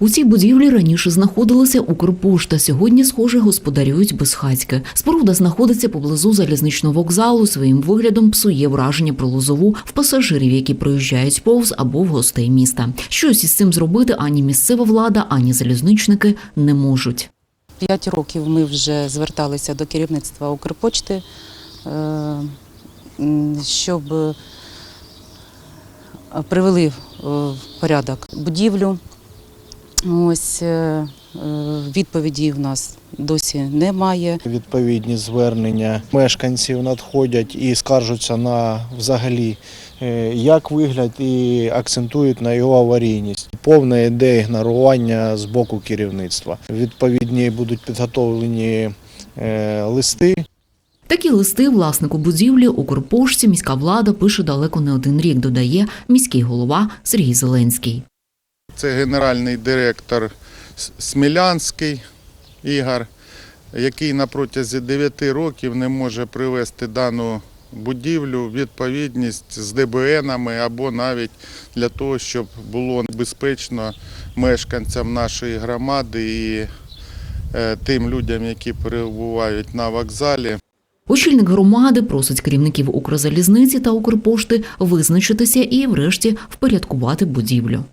У цій будівлі раніше знаходилася Укрпошта. Сьогодні, схоже, господарюють безхатьки. Споруда знаходиться поблизу залізничного вокзалу. Своїм виглядом псує враження про лозову в пасажирів, які проїжджають повз або в гостей міста. Щось із цим зробити ані місцева влада, ані залізничники не можуть. П'ять років ми вже зверталися до керівництва Укрпочти, е, щоб е, привели е, в порядок будівлю. Ось е, е, відповіді в нас досі немає. Відповідні звернення мешканців надходять і скаржуться на взагалі е, як вигляд і акцентують на його аварійність. Повне йде ігнорування з боку керівництва. Відповідні будуть підготовлені листи Такі листи власнику будівлі Укрпошті міська влада пише далеко не один рік, додає міський голова Сергій Зеленський. Це генеральний директор Смілянський Ігор, який на протязі 9 років не може привести дану будівлю відповідність з ДБНами або навіть для того, щоб було безпечно мешканцям нашої громади і е, тим людям, які перебувають на вокзалі. Очільник громади просить керівників Укрзалізниці та Укрпошти визначитися і, врешті, впорядкувати будівлю.